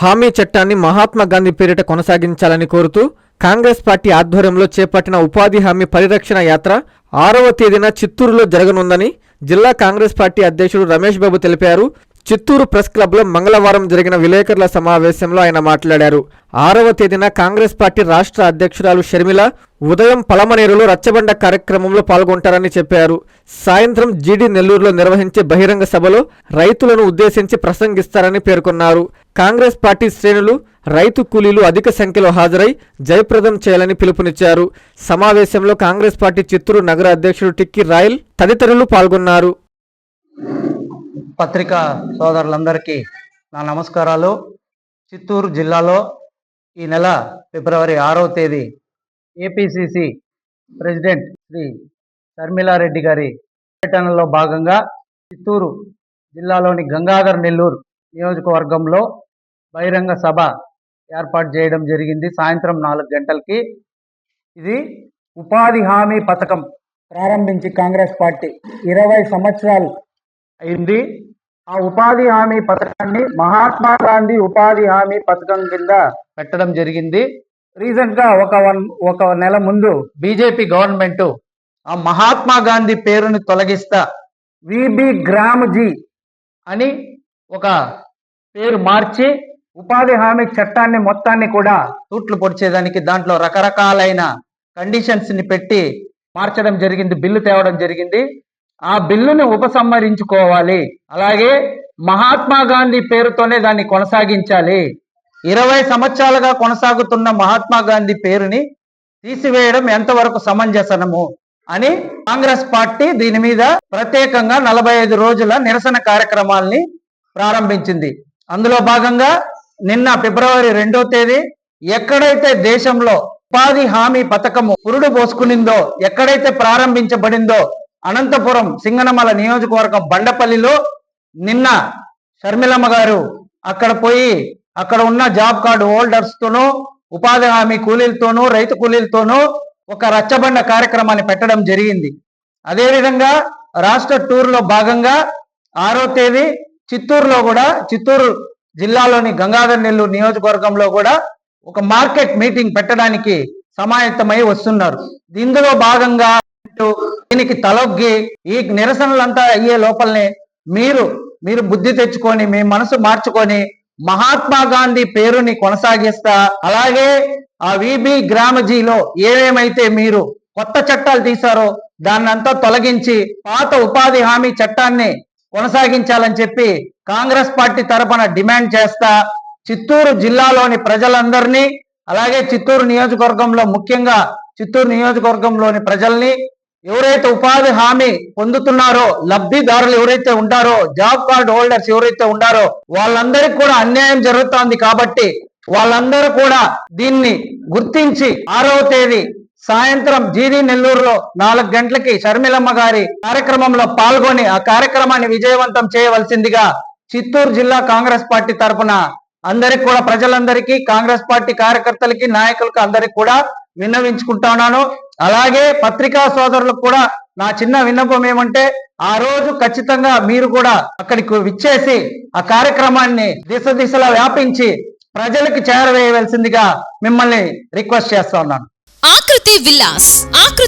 హామీ చట్టాన్ని మహాత్మా గాంధీ పేరిట కొనసాగించాలని కోరుతూ కాంగ్రెస్ పార్టీ ఆధ్వర్యంలో చేపట్టిన ఉపాధి హామీ పరిరక్షణ యాత్ర ఆరవ తేదీన చిత్తూరులో జరగనుందని జిల్లా కాంగ్రెస్ పార్టీ అధ్యక్షుడు రమేష్ బాబు తెలిపారు. చిత్తూరు ప్రెస్ క్లబ్లో మంగళవారం జరిగిన విలేకరుల సమావేశంలో ఆయన మాట్లాడారు. ఆరవ తేదీన కాంగ్రెస్ పార్టీ రాష్ట్ర అధ్యక్షురాలు షర్మిల ఉదయం పలమనేరులో రచ్చబండ కార్యక్రమంలో పాల్గొంటారని చెప్పారు. సాయంత్రం జీడీ నెల్లూరులో నిర్వహించే బహిరంగ సభలో రైతులను ఉద్దేశించి ప్రసంగిస్తారని పేర్కొన్నారు. కాంగ్రెస్ పార్టీ శ్రేణులు రైతు కూలీలు అధిక సంఖ్యలో హాజరై జయప్రదం చేయాలని పిలుపునిచ్చారు. సమావేశంలో కాంగ్రెస్ పార్టీ చిత్తూరు నగర అధ్యక్షుడు టిక్కి రాయల్ తదితరులు పాల్గొన్నారు. పత్రికా సోదరులందరికీ నా నమస్కారాలు. చిత్తూరు జిల్లాలో ఈ నెల ఫిబ్రవరి ఆరవ తేదీ ఏపీసీసీ ప్రెసిడెంట్ శ్రీ షర్మిలారెడ్డి గారి పర్యటనలో భాగంగా చిత్తూరు జిల్లాలోని గంగాధర్ నెల్లూరు నియోజకవర్గంలో బహిరంగ సభ ఏర్పాటు చేయడం జరిగింది. సాయంత్రం నాలుగు గంటలకి. ఇది ఉపాధి హామీ పథకం ప్రారంభించి కాంగ్రెస్ పార్టీ ఇరవై సంవత్సరాలు అయింది. ఆ ఉపాధి హామీ పథకాన్ని మహాత్మా గాంధీ ఉపాధి హామీ పథకం కింద పెట్టడం జరిగింది. రీసెంట్గా ఒక వన్ ఒక నెల ముందు బీజేపీ గవర్నమెంట్ ఆ మహాత్మా గాంధీ పేరుని తొలగిస్తా విబి గ్రామ్జీ అని ఒక పేరు మార్చి ఉపాధి హామీ చట్టాన్ని మొత్తాన్ని కూడా తూట్లు పొడిచేదానికి దాంట్లో రకరకాలైన కండిషన్స్ని పెట్టి మార్చడం జరిగింది బిల్లు తేవడం జరిగింది. ఆ బిల్లుని ఉపసంహరించుకోవాలి. అలాగే మహాత్మా గాంధీ పేరుతోనే దాన్ని కొనసాగించాలి. ఇరవై సంవత్సరాలుగా కొనసాగుతున్న మహాత్మా గాంధీ పేరుని తీసివేయడం ఎంతవరకు సమంజసనము అని కాంగ్రెస్ పార్టీ దీని మీద ప్రత్యేకంగా నలభై ఐదు రోజుల నిరసన కార్యక్రమాల్ని ప్రారంభించింది. అందులో భాగంగా నిన్న ఫిబ్రవరి రెండో తేదీ ఎక్కడైతే దేశంలో ఉపాధి హామీ పథకము పురుడు పోసుకునిందో ఎక్కడైతే ప్రారంభించబడిందో అనంతపురం సింగనమల నియోజకవర్గం బండపల్లిలో నిన్న షర్మిలమ్మ గారు అక్కడ పోయి అక్కడ ఉన్న జాబ్ కార్డు హోల్డర్స్ తోనూ ఉపాధి హామీ కూలీలతోనూ రైతు కూలీలతోనూ ఒక రచ్చబండ కార్యక్రమాన్ని పెట్టడం జరిగింది. అదేవిధంగా రాష్ట్ర టూర్లో భాగంగా ఆరో తేదీ చిత్తూరులో కూడా చిత్తూరు జిల్లాలోని గంగాధర్ నెల్లూరు నియోజకవర్గంలో కూడా ఒక మార్కెట్ మీటింగ్ పెట్టడానికి సమాయత్తమై వస్తున్నారు. ఇందులో భాగంగా దీనికి తలొగ్గి ఈ నిరసనలంతా అయ్యే లోపలనే మీరు మీరు బుద్ధి తెచ్చుకొని మీ మనసు మార్చుకొని మహాత్మా గాంధీ పేరుని కొనసాగిస్తా అలాగే ఆ విబి గ్రామజీలో ఏమేమైతే మీరు కొత్త చట్టాలు తీశారో దాన్నంతా తొలగించి పాత ఉపాధి హామీ చట్టాన్ని కొనసాగించాలని చెప్పి కాంగ్రెస్ పార్టీ తరఫున డిమాండ్ చేస్తా చిత్తూరు జిల్లాలోని ప్రజలందరినీ అలాగే చిత్తూరు నియోజకవర్గంలో ముఖ్యంగా చిత్తూరు నియోజకవర్గంలోని ప్రజల్ని ఎవరైతే ఉపాధి హామీ పొందుతున్నారో లబ్ధిదారులు ఎవరైతే ఉంటారో జాబ్ కార్డు హోల్డర్స్ ఎవరైతే ఉంటారో వాళ్ళందరికీ కూడా అన్యాయం జరుగుతోంది కాబట్టి వాళ్ళందరూ కూడా దీన్ని గుర్తించి ఆరవ తేదీ సాయంత్రం జీడి నెల్లూరులో నాలుగు గంటలకి షర్మిలమ్మ గారి కార్యక్రమంలో పాల్గొని ఆ కార్యక్రమాన్ని విజయవంతం చేయవలసిందిగా చిత్తూరు జిల్లా కాంగ్రెస్ పార్టీ తరపున అందరికి కూడా ప్రజలందరికీ కాంగ్రెస్ పార్టీ కార్యకర్తలకి నాయకులకు అందరికి కూడా విన్నవించుకుంటా ఉన్నాను. అలాగే పత్రికా సోదరులకు కూడా నా చిన్న విన్నపం ఏమంటే ఆ రోజు ఖచ్చితంగా మీరు కూడా అక్కడికి విచ్చేసి ఆ కార్యక్రమాన్ని దిశ దిశలా వ్యాపించి ప్రజలకు చేరవేయవలసిందిగా మిమ్మల్ని రిక్వెస్ట్ చేస్తా ఉన్నాను. ఆకృతి ఆకృతి